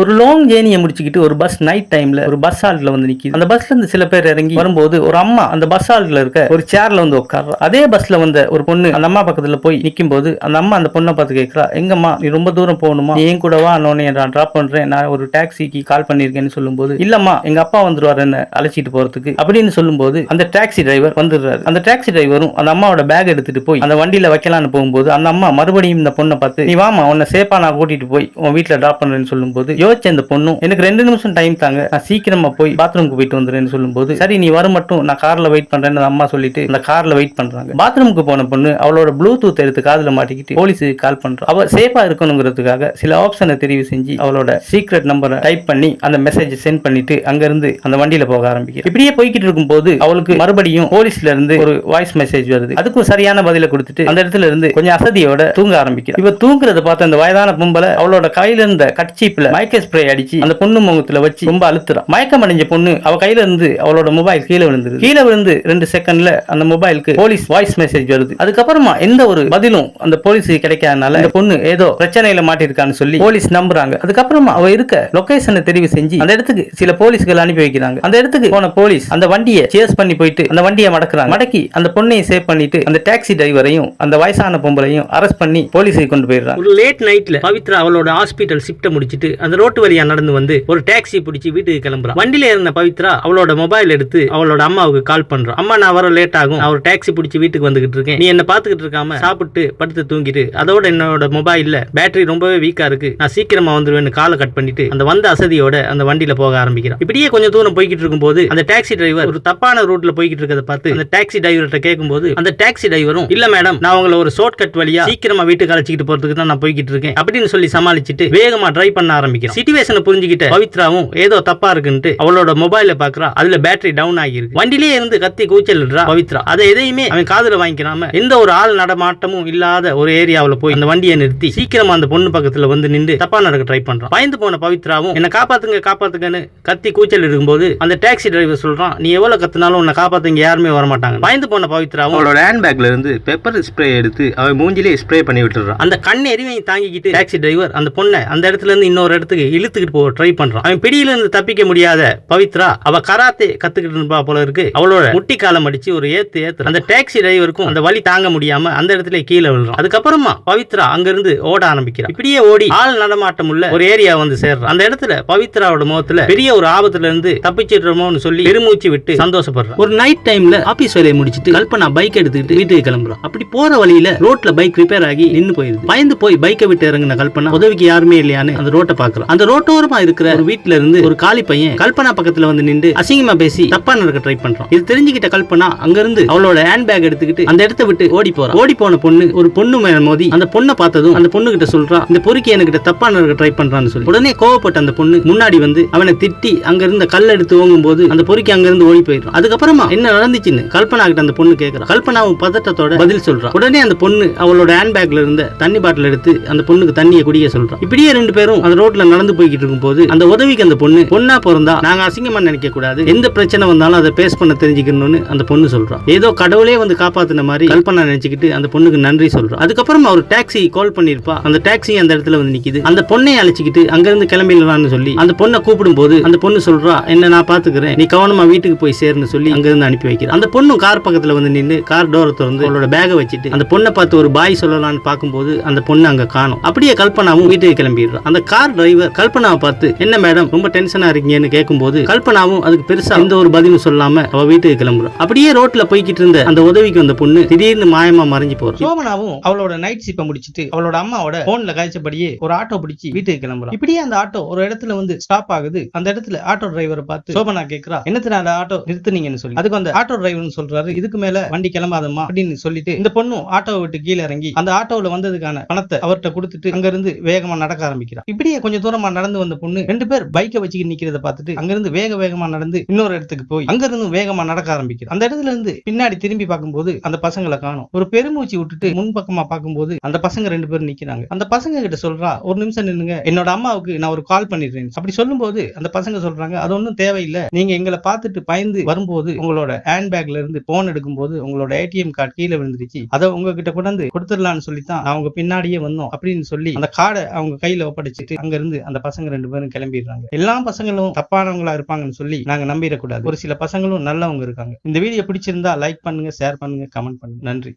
ஒரு லாங் ஜேர்னியை முடிச்சுக்கிட்டு ஒரு பஸ் நைட் டைம்ல ஒரு பஸ் ஹால்ட்ல வந்து நிக்குது. அந்த பஸ்ல இருந்து சில பேர் இறங்கி வரும்போது ஒரு அம்மா அந்த பஸ் ஹால்ட்ல இருக்க ஒரு சேர்ல வந்து உட்கார்றா. அதே பஸ்ல வந்த ஒரு பொண்ணு அந்த அம்மா பக்கத்துல போய் நிக்கும் போது அந்த அம்மா அந்த பொண்ணை பார்த்து கேட்கறா எங்கம்மா நீ ரொம்ப தூரம் போகணுமா? ஏன் என் கூட வா நான் நான் டிராப் பண்றேன். நான் ஒரு டாக்ஸிக்கு கால் பண்ணிருக்கேன்னு சொல்லும்போது இல்லம்மா எங்க அப்பா வந்துருவாரு என்ன அழைச்சிட்டு போறதுக்கு. அப்படின்னு சொல்லும்போது அந்த டாக்ஸி டிரைவர் வந்துடுறாரு. அந்த டாக்ஸி டிரைவரும் அந்த அம்மாவோட பேக் எடுத்துட்டு போய் அந்த வண்டியில வைக்கலாம்னு போகும்போது அந்த அம்மா மறுபடியும் இந்த பொண்ணை பார்த்து நீ வாமா உன்னை சேஃபா நான் கூட்டிட்டு போய் உன் வீட்டுல டிராப் பண்றேன்னு சொல்லும்போது யோசிச்ச அந்த பொண்ணும் எனக்கு ரெண்டு நிமிஷம் டைம் தாங்க. நான் சீக்கிரமா போய் பாத்ரூமுக்கு போயிட்டு வந்துடுறேன்னு சொல்லும்போது சரி நீ வர மட்டும் நான் கார்ல வெயிட் பண்றேன்னு அம்மா சொல்லிட்டு அந்த கார்ல வெயிட் பண்றாங்க. பாத்ரூமுக்கு போன பொண்ணு அவளோட ப்ளூடூத் எடுத்து காதுல மாட்டிக்கிட்டு போலீஸுக்கு கால் பண்றா. அவ சேஃபா இருக்கணுங்கிறதுக்காக சில ஆப்ஷனை தெரிவு செஞ்சு அவளோட சீக்ரெட் நம்பரை டைப் பண்ணி அந்த மெசேஜ் சென்ட் பண்ணிட்டு அங்கிருந்து அந்த வண்டியில போக ஆரம்பிக்கும் இப்படியே போய்கிட்டு இருக்கும்போது அவளுக்கு மறுபடியும் போலீஸ்ல இருந்து ஒரு வாய்ஸ் மெசேஜ் வருது. அதுக்கும் சரியான பதில கொடுத்துட்டு அந்த இடத்துல இருந்து கொஞ்சம் அசதியோட தூங்க ஆரம்பிக்கிறா. இவ தூங்குறத பார்த்த அந்த வயதான பொம்பளை அவளோட கையில இருந்த கட்சீப்ல மயக்க ஸ்ப்ரே அடிச்சு அந்த பொண்ணு முகத்துல வச்சு ரொம்ப அழுத்துறான் மயக்கம் அடைஞ்ச பொண்ணு அவ கையில இருந்து அவளோட மொபைல் கீழே விழுந்தது கீழே விழுந்து ரெண்டு செகண்ட்ல அந்த மொபைலுக்கு போலீஸ் வாய்ஸ் மெசேஜ் வருது. அதுக்கப்புறமா எந்த ஒரு பதிலும் அந்த போலீஸ் கிடைக்காதனால அந்த பொண்ணு ஏதோ பிரச்சனையில மாட்டிருக்கான்னு சொல்லி போலீஸ் நம்புறாங்க. அதுக்கப்புறமா அவ இருக்க லொகேஷனை தெரிவு செஞ்சு அந்த இடத்துக்கு சில போலீஸ்கள் அனுப்பி வைக்கிறாங்க. அந்த இடத்துக்கு போன போலீஸ் அந்த வண்டியை சேஸ் பண்ணி போயிட்டு அந்த வண்டியை மடக்குறாங்க. மடக்கி அந்த பொண்ணையை சேவ் பண்ணிட்டு அந்த டாக்ஸி டிரைவரையும் அந்த வயசான பொம்பளையும் அரெஸ்ட் பண்ணி போலீஸுக்கு கொண்டு போயிடுறாங்க. ஒரு லேட் நைட்ல பவித்ரா அவளோட ஹாஸ்பிட்டல் ஷிஃப்ட்டை முடிச்சிட்டு அந்த ரோட்டு வழியா நடந்து வந்து ஒரு டாக்ஸி பிடிச்சி வீட்டுக்கு கிளம்புறா வண்டியில இருந்த பவித்ரா அவளோட மொபைல் எடுத்து அவளோட அம்மாவுக்கு கால் பண்றா அம்மா நான் வர லேட் ஆகும். நான் ஒரு டாக்ஸி பிடிச்சி வீட்டுக்கு வந்துகிட்டு இருக்கேன். நீ என்ன பாத்துக்கிட்டு இருக்காம சாப்பிட்டு படுத்து தூங்கிட்டு அதோட என்னோட மொபைல்ல பேட்டரி ரொம்பவே வீக்கா இருக்கு. நான் சீக்கிரமா வந்துருவேன்னு காலை கட் பண்ணிட்டு அந்த வந்த அசதியோட அந்த வண்டியில போக ஆரம்பிக்கிறான். இப்படியே கொஞ்சம் தூரம் போய்கிட்டு இருக்கும் போது அந்த டாக்ஸி டிரைவர் ஒரு தப்பான ரூட்ல போய்கிட்டு இருக்கிறத பார்த்து அந்த டாக்ஸி டிரைவர்கிட்ட கேட்கும்போது அந்த டாக்ஸி டிரைவரும் இல்ல மேடம் நான் உங்களை ஒரு ஷார்ட் கட் வழியா சீக்கிரமா வீட்டுக்கு அழைச்சிட்டு போறதுக்கு தான் நான் போய்கிட்டு இருக்கேன். அப்படின்னு சொல்லி சமாளிச்சுட்டு வேகமா ட்ரை பண்ண ஆரம்பிக்கிறேன். சிச்சுவேஷனை புரிஞ்சுக்கிட்ட பவித்ராவும் ஏதோ தப்பா இருக்குன்ட்டு அவளோட மொபைல பாக்குறா. அதுல பேட்டரி டவுன் ஆகியிருக்கு. வண்டிலேயே இருந்து கத்தி கூச்சலிடுறா பவித்ரா. அதை எதையுமே அவன் காதுல வாங்கிக்கிறாம எந்த ஒரு ஆள் நடமாட்டமும் இல்லாத ஒரு ஏரியாவுல போய் அந்த வண்டியை நிறுத்தி சீக்கிரமா அந்த பொண்ணு பக்கத்துல வந்து நின்று தப்பா நடக்க ட்ரை பண்றான். பயந்து போன பவித்ராவும் என்ன காப்பாத்துங்க காப்பாத்துங்கன்னு கத்தி கூச்சல் இருக்கும்போது அந்த டாக்ஸி டிரைவர் சொல்றான் நீ எவ்வளவு கத்துனாலும் உன்னை காப்பாத்த இங்க யாருமே வர மாட்டாங்க பயந்து போன பவித்ராவும் அவளோட ஹேண்ட்பேக்ல இருந்து பெப்பர் ஸ்ப்ரே எடுத்து அவன் மூஞ்சிலே ஸ்ப்ரே பண்ணி விட்டுறான் அந்த கண் எரிவை தாங்கிக்கிட்டு டாக்ஸி டிரைவர் அந்த பொண்ணை அந்த இடத்துல இருந்து இன்னொரு இடத்துக்கு இழுத்துக்கிட்டு போக ட்ரை பண்றான். அவன் பிடியில இருந்து தப்பிக்க முடியாத பவித்ரா அவ கராத்தே கத்துக்கிட்டு இருப்பா போல இருக்கு. அவளோட முட்டி காலம் அடிச்சு ஒரு ஏத்து ஏத்து. அந்த டாக்ஸி டிரைவருக்கும் அந்த வழி தாங்க முடியாம அந்த இடத்துல கீழே விழுறான். அதுக்கப்புறமா பவித்ரா அங்கிருந்து ஓட ஆரம்பிக்கிறான். இப்படியே ஓடி ஆள் நடமாட்டம் உள்ள ஒரு ஏரியா வந்து சேர்றான். அந்த இடத்துல பவித்ராவோட முகத்துல பெரிய ஒரு ஆபத்துல இருந்து தப்பிச்சிடுறோமோன்னு சொல்லி பெருமூச்சு விட்டு சந்தோஷப்படுறான். ஒரு நைட் டைம்ல ஆபீஸ் வேலையை முடிச்சிட்டு கல்பனா பைக் எடுத்துக்கிட்டு வீட்டுக்கு கிளம்புறான். அப்படி போற வழியில ரோட்ல பைக் ரிப்பேர் ஆகி நின்னு போயிருது பயந்து போய் பைக்கை விட்டு இறங்கின கல்பனா உதவிக்கு யாருமே இல்லையான்னு அந்த ரோட்டை பாக்குறான். அந்த ரோட்டோரமா இருக்கிற ஒரு வீட்டுல இருந்து ஒரு காலி பையன் கல்பனா பக்கத்துல வந்து நின்று அசிங்கமா பேசி தப்பா நடக்க ட்ரை பண்றான். இது தெரிஞ்சுக்கிட்ட கல்பனா அங்க இருந்து அவளோட ஹேண்ட் பேக் எடுத்துக்கிட்டு அந்த இடத்த விட்டு ஓடி போறான். ஓடி போன பொண்ணு ஒரு பொண்ணு மேல மோதி அந்த பொண்ணை பார்த்ததும் அந்த பொண்ணு கிட்ட சொல்றா இந்த பொறுக்கி என்கிட்ட தப்பா நடக்க ட்ரை பண்றான்னு சொல்லி. உடனே கோவப்பட்ட அந்த பொண்ணு முன்னாடி வந்து அவனை திட்டி அங்க இருந்த கல் எடுத்து ஓங்கும் போது அந்த பொறுக்கி அங்க இருந்து ஓடி போயிடும் அதுக்கப்புறமா என்ன நடந்துச்சுன்னு கல்பனா கிட்ட அந்த பொண்ணு கேக்குறா. கல்பனாவும் பதட்டத்தோட பதில் சொல்றா. உடனே அந்த பொண்ணு அவளோட ஹேண்ட் பேக்ல இருந்த தண்ணி பாட்டில் எடுத்து அந்த பொண்ணுக்கு தண்ணியை குடிக்க சொல்றான் இப்படியே ரெண்டு பேரும் அந்த ரோட்ல நடந்து போய்கிட்டு இருக்கும் போது அந்த உதவிக்கு அந்த பொண்ணு பொண்ணா பிறந்தா நாங்க அசிங்கமா நினைக்க கூடாது எந்த பிரச்சனை வந்தாலும் அதை பேஸ் பண்ண தெரிஞ்சுக்கணும்னு அந்த பொண்ணு சொல்றா. ஏதோ கடவுளே வந்து காப்பாத்தின மாதிரி கல்பனா நினைச்சுக்கிட்டு அந்த பொண்ணுக்கு நன்றி சொல்றா. அதுக்கப்புறமா அவர் டாக்ஸி கால் பண்ணிருப்பா அந்த டாக்ஸி அந்த இடத்துல வந்து நிக்குது. அந்த பொண்ணை அழைச்சிக்கிட்டு அங்கிருந்து கிளம்பிடலாம்னு சொல்லி அந்த பொண்ணை கூப்பிடும் போது அந்த பொண்ணு சொல்றா என்ன நான் பாத்துக்கிறேன். நீ கவனமா வீட்டுக்கு போய் சேர்னு சொல்லி அங்கிருந்து அனுப்பி வைக்கிறேன். அந்த பொண்ணு கார் பக்கத்துல வந்து நின்று கார் டோரை திறந்து அவளோட பேகை வச்சுட்டு அந்த பொண்ணை பார்த்து ஒரு பாய் சொல்லலாம்னு பார்க்கும்போது அந்த பொண்ணு அங்க காணும். அப்படியே கல்பனாவும் வீட்டுக்கு கிளம்பிடுறான் அந்த கார் டிரைவர் கல்பனாவை பார்த்து என்ன மேடம் ரொம்ப டென்ஷனா இருக்கீங்கன்னு கேட்கும்போது கல்பனாவும் அதுக்கு பெருசா எந்த ஒரு பதிலும் சொல்லாம அவ வீட்டுக்கு கிளம்புறோம் அப்படியே ரோட்ல போய்கிட்டு இருந்த அந்த உதவிக்கு வந்த பொண்ணு திடீர்னு மாயமா மறைஞ்சு போறோம் சோமனாவும் அவளோட நைட் ஷிப்பை முடிச்சிட்டு அவளோட அம்மாவோட போன்ல காய்ச்சபடியே ஒரு ஆட்டோ பிடிச்சி வீட்டுக்கு கிளம்புறோம் இப்படியே அந்த ஆட்டோ ஒரு இடத்துல வந்து ஸ்டாப் ஆகுது. அந்த இடத்துல ஆட்டோ டிரைவரை பார்த்து சோபனா கேக்குறா? என்னத்தினால ஆட்டோ நிறுத்துனீங்கன்னு சொல்லி. அதுக்கு அந்த ஆட்டோ டிரைவர் சொல்றாரு இதுக்கு மேல வண்டி கிளம்பாதம்மா அப்படின்னு சொல்லிட்டு இந்த பொண்ணும் ஆட்டோவை விட்டு கீழே இறங்கி அந்த ஆட்டோவில் வந்ததுக்கான பணத்தை அவர்கிட்ட கொடுத்துட்டு அங்க இருந்து வேகமா நடக்க ஆரம்பிக்கிறான் இப்படியே கொஞ்சம் தூரம் நடந்து வந்த பொண்ணு ரெண்டு பேர் பைக்கை வச்சுக்கிட்டு நிக்கிறத பார்த்துட்டு அங்கிருந்து வேக வேகமா நடந்து இன்னொரு இடத்துக்கு போய் அங்கிருந்து வேகமா நடக்க ஆரம்பிக்கிறான் அந்த இடத்துல இருந்து பின்னாடி திரும்பி பார்க்கும்போது அந்த பசங்களை காணும். ஒரு பெருமூச்சு விட்டுட்டு முன்பக்கமா பார்க்கும்போது அந்த பசங்க ரெண்டு பேரும் நிக்கிறாங்க. அந்த பசங்க கிட்ட சொல்றா ஒரு நிமிஷம் நின்னுங்க என்னோட அம்மாவுக்கு நான் ஒரு கால் பண்ணிடுறேன். அப்படி சொல்லும்போது அந்த பசங்க சொல்றாங்க அது ஒன்றும் தேவையில்லை. நீங்க எங்களை பார்த்துட்டு பயந்து வரும்போது உங்களோட ஹேண்ட் பேக்ல இருந்து போன் எடுக்கும்போது உங்களோட ஏடிஎம் கார்டு கீழே விழுந்துருச்சு. அதை உங்ககிட்ட கொண்டாந்து கொடுத்துடலாம்னு சொல்லித்தான் அவங்க பின்னாடியே வந்தோம். அப்படின்னு சொல்லி அந்த கார்டை அவங்க கையில ஒப்படைச்சிட்டு அங்க இருந்து அந்த பசங்க ரெண்டு பேரும் கிளம்பிடுறாங்க. எல்லா பசங்களும் தப்பானவங்களா இருப்பாங்கன்னு சொல்லி நாங்க நம்பிடக்கூடாது. ஒரு சில பசங்களும் நல்லவங்க இருக்காங்க. இந்த வீடியோ பிடிச்சிருந்தா லைக் பண்ணுங்க ஷேர் பண்ணுங்க கமெண்ட் பண்ணுங்க. நன்றி.